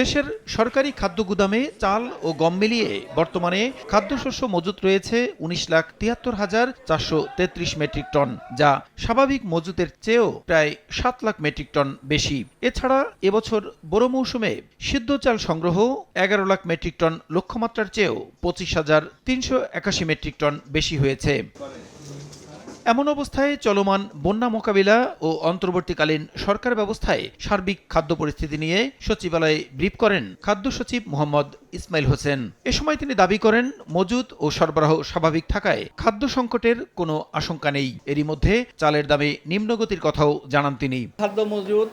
দেশের সরকারি খাদ্য গুদামে চাল ও গম মিলিয়ে বর্তমানে খাদ্যশস্য মজুত রয়েছে উনিশ লাখ তিয়াত্তর হাজার চারশো তেত্রিশ মেট্রিক টন, যা স্বাভাবিক মজুতের চেয়েও প্রায় সাত লাখ মেট্রিক টন বেশি। এছাড়া এবছর বড় মৌসুমে সিদ্ধ চাল সংগ্রহ এগারো লাখ মেট্রিক টন লক্ষ্যমাত্রার চেয়েও পঁচিশ হাজার তিনশো একাশি মেট্রিক টন বেশি হয়েছে। এমন অবস্থায় চলমান বন্যা মোকাবিলা ও অন্তর্বর্তীকালীন সরকার ব্যবস্থায় সার্বিক খাদ্য পরিস্থিতি নিয়ে সচিবালয়ে ব্রিফ করেন খাদ্য সচিব মোহাম্মদ ইসমাইল হোসেন। এ সময় তিনি দাবি করেন, মজুদ ও সরবরাহ স্বাভাবিক থাকায় খাদ্য সংকটের কোনো আশঙ্কা নেই। এরই মধ্যে চালের দামে নিম্নগতির কথাও জানান তিনি। খাদ্য মজুদ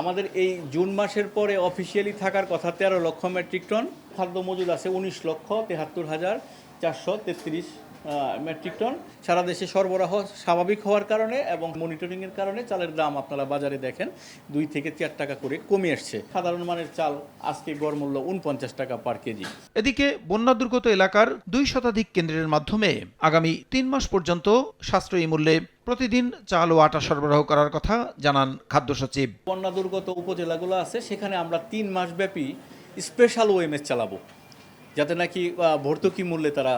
আমাদের এই জুন মাসের পরে অফিসিয়ালি থাকার কথা তেরো লক্ষ মেট্রিক টন, খাদ্য মজুদ আছে উনিশ লক্ষ তেহাত্তর হাজার চারশো তেত্রিশ মেট্রিক টন সারা দেশে সরবরাহ স্বাভাবিক হওয়ার কারণে এবং মনিটরিংয়ের কারণে চালের দাম আপনারা বাজারে দেখেন দুই থেকে চার টাকা করে কমে আসছে। সাধারণ মানের চাল আজকে গড় মূল্য উনপঞ্চাশ টাকা পার কেজি। এদিকে বন্যা দুর্গত এলাকার দুই শতাধিক কেন্দ্রের মাধ্যমে আগামী তিন মাস পর্যন্ত সাশ্রয়ী মূল্যে প্রতিদিন চাল ও আটা সরবরাহ করার কথা জানান খাদ্য সচিব। বন্যা দুর্গত উপজেলাগুলো আছে সেখানে আমরা তিন মাস ব্যাপী স্পেশাল ওএমএস চালাবো। যাতে নাকি ভর্তুকি মূল্যে তারা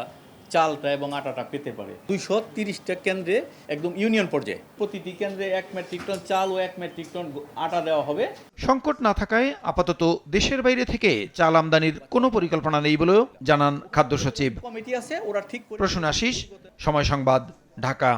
চালটা এবং আটাটা পেতে পারে। দুইশো তিরিশটা কেন্দ্রে একদম ইউনিয়ন পর্যায়ে। প্রতিটি কেন্দ্রে এক মেট্রিক টন চাল ও এক মেট্রিক টন আটা দেওয়া হবে। সংকট না থাকায় আপাতত দেশের বাইরে থেকে চাল আমদানির কোনো পরিকল্পনা নেই বলেও জানান খাদ্য সচিব। কমিটি আছে ওরা ঠিক প্রশ্ন আশিস সময় সংবাদ ঢাকা।